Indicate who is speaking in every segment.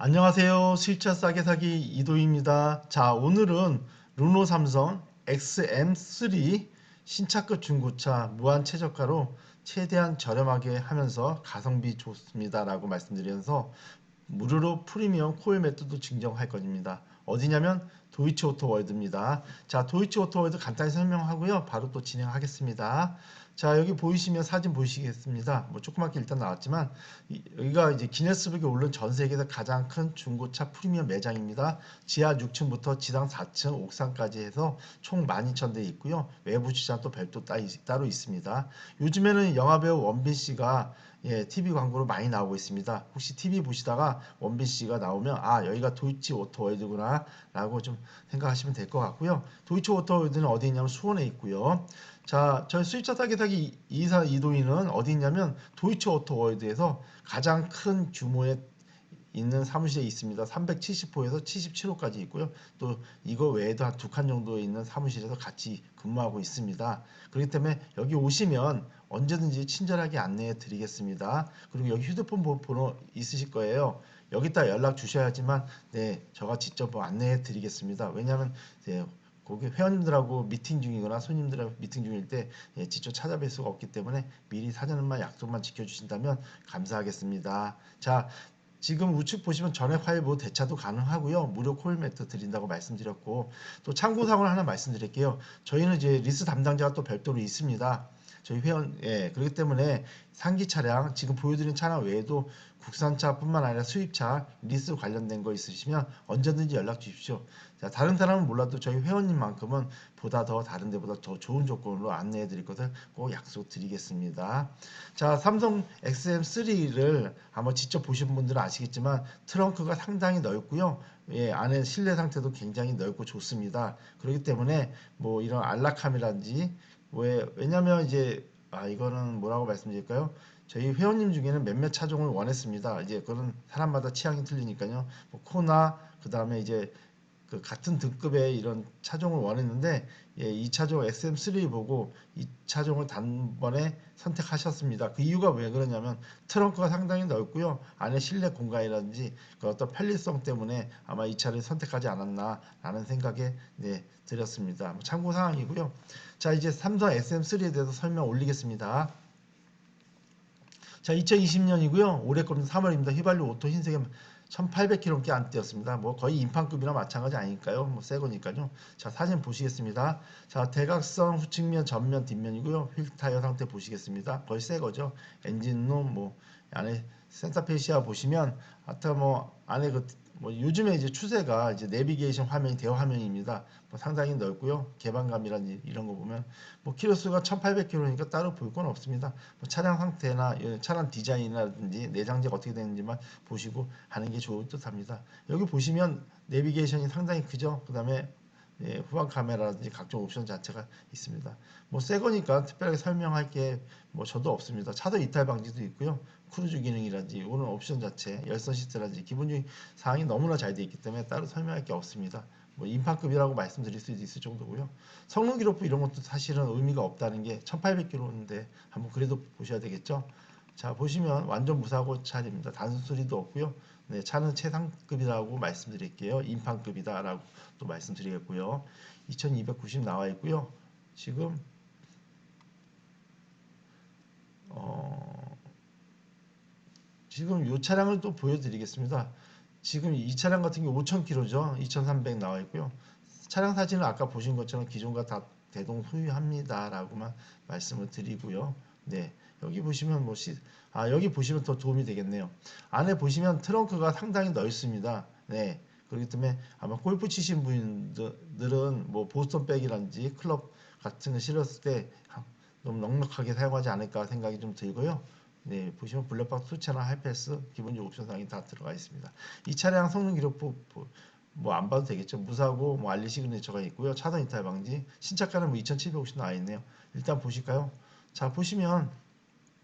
Speaker 1: 안녕하세요. 수입차 싸게 사기 이도희입니다. 자, 오늘은 르노 삼성 XM3 신차급 중고차 무한 최저가로 최대한 저렴하게 하면서 가성비 좋습니다라고 말씀드리면서 무료로 프리미엄 코일 매트도 증정할 겁니다. 어디냐면 도이치 오토 월드입니다. 자, 도이치 오토 월드 간단히 설명하고요. 바로 또 진행하겠습니다. 자, 여기 보이시면 사진 보이시겠습니다. 뭐 조그맣게 일단 나왔지만 이- 여기가 이제 기네스북에 오른 전 세계에서 가장 큰 중고차 프리미엄 매장입니다. 지하 6층부터 지상 4층 옥상까지 해서 총 12,000대 있고요. 외부 주차장 또 별도 따- 따로 있습니다. 요즘에는 영화배우 원빈 씨가 예, TV 광고로 많이 나오고 있습니다. 혹시 TV 보시다가 원빈 씨가 나오면 아 여기가 도이치 오토월드구나 라고 좀 생각하시면 될 것 같고요. 도이치 오토월드는 어디 있냐면 수원에 있고요. 자, 저희 수입차 사기 사기 이사 이도희는 어디 있냐면 도이치 오토월드에서 가장 큰 규모의 있는 사무실에 있습니다. 370호에서 77호까지 있고요. 또 이거 외에도 한 두 칸 정도 있는 사무실에서 같이 근무하고 있습니다. 그렇기 때문에 여기 오시면 언제든지 친절하게 안내해 드리겠습니다. 그리고 여기 휴대폰 번- 번호 있으실 거예요. 여기다 연락 주셔야지만 네, 저가 직접 뭐 안내해 드리겠습니다. 왜냐하면 네, 거기 회원님들하고 미팅 중이거나 손님들하고 미팅 중일 때 예, 직접 찾아뵐 수가 없기 때문에 미리 사전만 약속만 지켜주신다면 감사하겠습니다. 자, 지금 우측 보시면 전액 화일보 대차도 가능하고요. 무료 콜 매트 드린다고 말씀드렸고 또 참고사항을 하나 말씀드릴게요. 저희는 이제 리스 담당자가 또 별도로 있습니다. 저희 회원 예 그렇기 때문에 상기 차량 지금 보여드린 차량 외에도 국산차뿐만 아니라 수입차 리스 관련된 거 있으시면 언제든지 연락 주십시오. 자 다른 사람은 몰라도 저희 회원님만큼은 보다 더 다른 데보다 더 좋은 조건으로 안내해 드릴 것을 꼭 약속드리겠습니다. 자 삼성 XM3를 한번 직접 보신 분들은 아시겠지만 트렁크가 상당히 넓고요. 예, 안에 실내 상태도 굉장히 넓고 좋습니다. 그렇기 때문에 뭐 이런 안락함이라든지 왜 왜냐면 이제 아 이거는 뭐라고 말씀드릴까요? 저희 회원님 중에는 몇몇 차종을 원했습니다. 이제 그런 사람마다 취향이 틀리니까요. 뭐 코나 그 다음에 이제 그 같은 등급의 이런 차종을 원했는데 예, 이 차종 SM3 보고 이 차종을 단번에 선택하셨습니다. 그 이유가 왜 그러냐면 트렁크가 상당히 넓고요. 안에 실내 공간이라든지 그 어떤 편리성 때문에 아마 이 차를 선택하지 않았나라는 생각에 네, 드렸습니다. 뭐 참고 사항이고요. 자 이제 삼성 SM3에 대해서 설명 올리겠습니다. 자 2020년이고요. 올해 거는 3월입니다. 휘발유 오토 흰색에 1800km밖에 안 뛰었습니다. 뭐 거의 인판급이나 마찬가지 아닐까요? 뭐 새 거니까요. 자 사진 보시겠습니다. 자 대각선 후측면 전면 뒷면이고요. 휠 타이어 상태 보시겠습니다. 거의 새 거죠. 엔진룸 뭐 안에 센터페시아 보시면 아까 뭐 안에 그 뭐 요즘에 이제 추세가 이제 내비게이션 화면이 대화 화면입니다. 뭐 상당히 넓고요. 개방감이라든지 이런 거 보면 뭐 키로수가 1,800km니까 따로 볼 건 없습니다. 뭐 차량 상태나 이 차량 디자인이라든지 내장재가 어떻게 되는지만 보시고 하는 게 좋을 듯합니다. 여기 보시면 내비게이션이 상당히 크죠. 그다음에 예, 후방 카메라라든지 각종 옵션 자체가 있습니다. 뭐 새 거니까 특별하게 설명할 게 뭐 저도 없습니다. 차도 이탈 방지도 있고요. 크루즈 기능이라든지 오는 옵션 자체, 열선 시트라든지 기본적인 사항이 너무나 잘 되어 있기 때문에 따로 설명할 게 없습니다. 뭐 인파급이라고 말씀드릴 수도 있을 정도고요. 성능 기록부 이런 것도 사실은 의미가 없다는 게 1800km인데 한번 그래도 보셔야 되겠죠. 자 보시면 완전 무사고 차량입니다. 단순 수리도 없고요. 네, 차는 최상급이라고 말씀드릴게요. 인판급이다라고 또 말씀드리겠고요. 2290 나와 있고요. 지금 어, 지금 이 차량을 또 보여드리겠습니다. 지금 이 차량 같은 게 5,000km죠. 2,300 나와 있고요. 차량 사진은 아까 보신 것처럼 기존과 다 대동소이합니다라고만 말씀을 드리고요. 네, 여기 보시면 뭐 시, 아 여기 보시면 더 도움이 되겠네요. 안에 보시면 트렁크가 상당히 넓습니다. 네, 그렇기 때문에 아마 골프 치신 분들은 뭐 보스턴 백이라든지 클럽 같은 거 실었을 때 너무 넉넉하게 사용하지 않을까 생각이 좀 들고요. 네, 보시면 블랙박스 수채나 하이패스 기본적 옵션 사항이 다 들어가 있습니다. 이 차량 성능 기록부 뭐 안 봐도 되겠죠. 무사고 뭐 알리 시그니처가 있고요. 차선 이탈 방지. 신차가는 뭐 2,750 나와 있네요. 일단 보실까요? 자, 보시면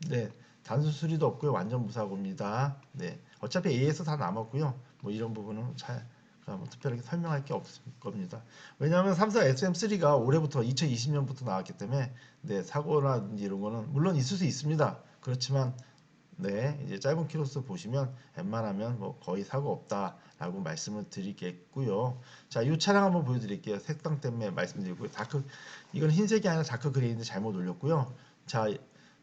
Speaker 1: 네. 단순 수리도 없고요. 완전 무사고입니다. 네. 어차피 AS 다 남았고요. 뭐 이런 부분은 잘 뭐 특별하게 설명할 게 없을 겁니다. 왜냐하면 삼성 SM3가 올해부터 2020년부터 나왔기 때문에 네, 사고라든지 이런 거는 물론 있을 수 있습니다. 그렇지만 네, 이제 짧은 키로수 보시면 웬만하면 뭐 거의 사고 없다라고 말씀을 드리겠고요. 자, 이 차량 한번 보여드릴게요. 색상 때문에 말씀드리고요. 다크 이건 흰색이 아니라 다크 그레이인데 잘못 올렸고요. 자,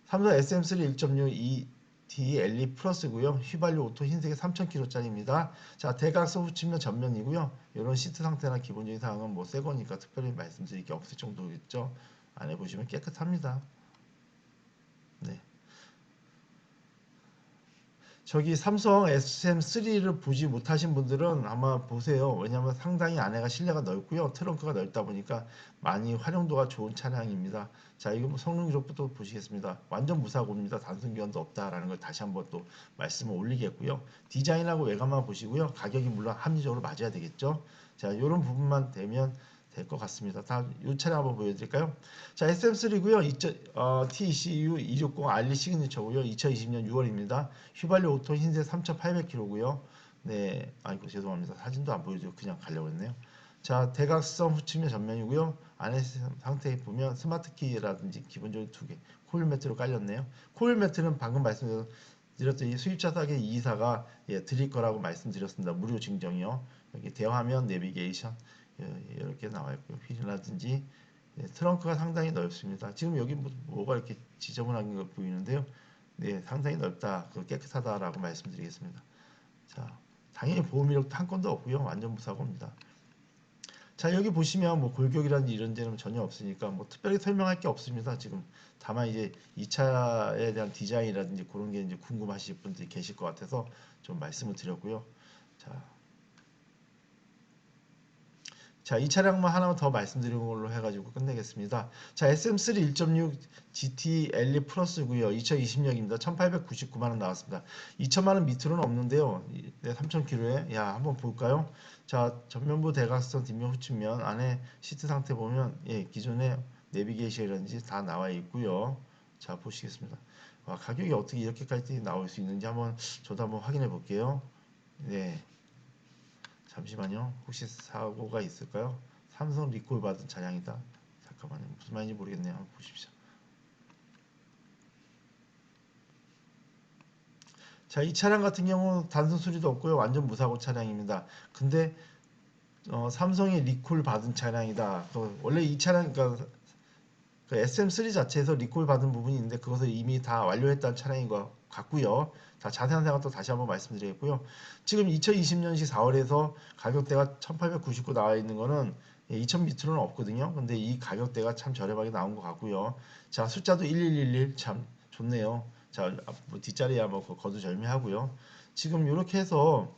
Speaker 1: 삼성 SM3 1.6 ED LE 플러스고요. 휘발유 오토 흰색이 3,000km짜리입니다. 자, 대각선 후치면 전면이고요. 이런 시트 상태나 기본적인 사항은 뭐 새 거니까 특별히 말씀드릴 게 없을 정도겠죠. 안에 보시면 깨끗합니다. 네. 저기 삼성 SM3를 보지 못하신 분들은 아마 보세요. 왜냐하면 상당히 안에가 실내가 넓고요. 트렁크가 넓다 보니까 많이 활용도가 좋은 차량입니다. 자, 이거 뭐 성능 기록부터 보시겠습니다. 완전 무사고입니다. 단순 기원도 없다라는 걸 다시 한번 또 말씀을 올리겠고요. 디자인하고 외관만 보시고요. 가격이 물론 합리적으로 맞아야 되겠죠. 자, 이런 부분만 되면 될 것 같습니다. 다음 이 차량 한번 보여드릴까요? 자, SM3고요. 2 어, TCU 260 알리 시그니처고요. 2020년 6월입니다. 휘발유 오토 흰색 3,800km고요. 네, 아이고 죄송합니다. 사진도 안 보여드리고 그냥 가려고 했네요. 자, 대각선 후측면 전면이고요. 안에 상태에 보면 스마트 키라든지 기본적으로 두 개, 코일 매트로 깔렸네요. 코일 매트는 방금 말씀드렸던 이 수입차 사계 이사가 예, 드릴 거라고 말씀드렸습니다. 무료 증정이요. 여기 대화면 내비게이션 예, 이렇게 나와 있고요. 휠이라든지 네, 트렁크가 상당히 넓습니다. 지금 여기 뭐, 가 이렇게 지저분한 거 보이는데요. 네, 상당히 넓다, 깨끗하다라고 말씀드리겠습니다. 자, 당연히 보험 이력도 한 건도 없고요. 완전 무사고입니다. 자, 여기 보시면 뭐 골격이라든지 이런 데는 전혀 없으니까 뭐 특별히 설명할 게 없습니다. 지금 다만 이제 이 차에 대한 디자인이라든지 그런 게 이제 궁금하실 분들이 계실 것 같아서 좀 말씀을 드렸고요. 자, 자, 이 차량만 하나만 더 말씀드리는 걸로 해가지고 끝내겠습니다. 자, SM3 1.6 GT LE 플러스고요. 2020년입니다. 1,899만 원 나왔습니다. 2천만 원 밑으로는 없는데요. 네, 3,000km에 야 한번 볼까요? 자, 전면부 대각선, 뒷면 후측면 안에 시트 상태 보면 예, 기존에 내비게이션이라든지 다 나와 있고요. 자, 보시겠습니다. 와, 가격이 어떻게 이렇게까지 나올 수 있는지 한번 저도 한번 확인해 볼게요. 네. 잠시만요. 혹시 사고가 있을까요? 삼성 리콜 받은 차량이다. 잠깐만요. 무슨 말인지 모르겠네요. 한번 보십시오. 자, 이 차량 같은 경우 단순 수리도 없고요. 완전 무사고 차량입니다. 근데 어, 삼성이 리콜 받은 차량이다. 또 원래 이 차량 그러니까 그 SM3 자체에서 리콜 받은 부분이 있는데 그것을 이미 다 완료했다는 차량인 것 같고요. 자, 자세한 또 다시 한번 말씀드리겠고요. 지금 2020년시 4월에서 가격대가 1899 나와 있는 거는 2000 밑으로는 없거든요. 근데 이 가격대가 참 저렴하게 나온 것 같고요. 자, 숫자도 1111 참 좋네요. 자, 뭐 뒷자리야 뭐 거두절미하고요. 지금 이렇게 해서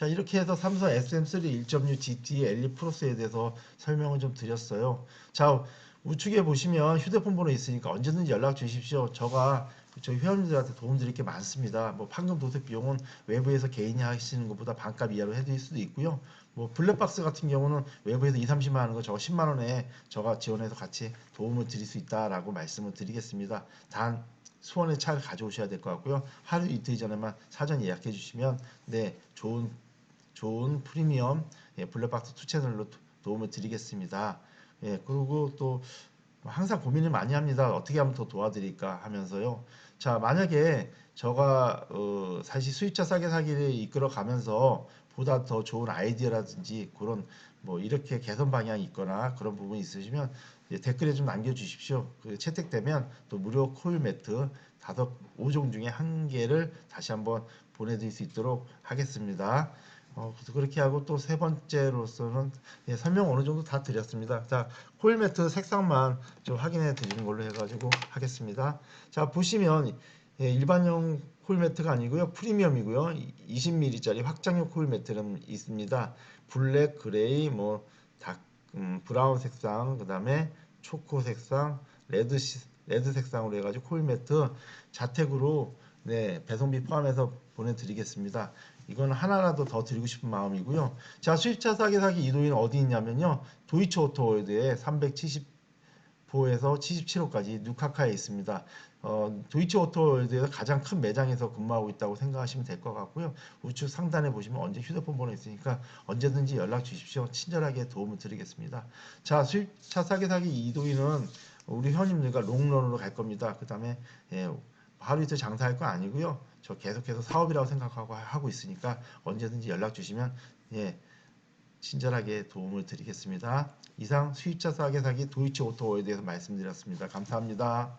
Speaker 1: 자 이렇게 해서 삼성 SM3 1.6 GT 엘리 프로스에 대해서 설명을 좀 드렸어요. 자 우측에 보시면 휴대폰 번호 있으니까 언제든지 연락 주십시오. 저가 저희 회원님들한테 도움 드릴 게 많습니다. 뭐 판금 도색 비용은 외부에서 개인이 하시는 것보다 반값 이하로 해드릴 수도 있고요. 뭐 블랙박스 같은 경우는 외부에서 2, 30만 원 하는 거 저거 10만 원에 저가 지원해서 같이 도움을 드릴 수 있다라고 말씀을 드리겠습니다. 단 수원에 차를 가져오셔야 될 것 같고요. 하루 이틀 전에만 사전 예약해 주시면 네 좋은 좋은 프리미엄 예, 블랙박스 투 채널로 도움을 드리겠습니다. 예, 그리고 또 항상 고민을 많이 합니다. 어떻게 하면 더 도와드릴까 하면서요. 자, 만약에 저가 어, 사실 수입차 싸게 사기를 이끌어 가면서 보다 더 좋은 아이디어라든지 그런 뭐 이렇게 개선 방향이 있거나 그런 부분이 있으시면 예, 댓글에 좀 남겨주십시오. 그 채택되면 또 무료 코일 매트 다섯 5종 중에 한 개를 다시 한번 보내드릴 수 있도록 하겠습니다. 어, 그래서 그렇게 하고 또 세 번째로서는 예, 설명 어느 정도 다 드렸습니다. 자, 코일 매트 색상만 좀 확인해 드리는 걸로 해가지고 하겠습니다. 자, 보시면 예, 일반형 코일 매트가 아니고요. 프리미엄이고요. 20mm짜리 확장형 코일 매트는 있습니다. 블랙, 그레이, 뭐, 다, 음, 브라운 색상, 그 다음에 초코 색상, 레드, 시, 레드 색상으로 해가지고 코일 매트 자택으로 네, 배송비 포함해서 보내드리겠습니다. 이건 하나라도 더 드리고 싶은 마음이고요. 자, 수입차 사기 사기 이도인 어디 있냐면요. 도이치 오토월드에 370호에서 77호까지 뉴카카에 있습니다. 어, 도이치 오토월드에서 가장 큰 매장에서 근무하고 있다고 생각하시면 될 것 같고요. 우측 상단에 보시면 언제 휴대폰 번호 있으니까 언제든지 연락 주십시오. 친절하게 도움을 드리겠습니다. 자, 수입차 사기 사기 이도인은 우리 현임들과 롱런으로 갈 겁니다. 그 다음에 예, 하루 이틀 장사할 거 아니고요. 저 계속해서 사업이라고 생각하고 하고 있으니까 언제든지 연락 주시면 예, 친절하게 도움을 드리겠습니다. 이상 수입차 싸게 사기 도이치 오토워에 대해서 말씀드렸습니다. 감사합니다.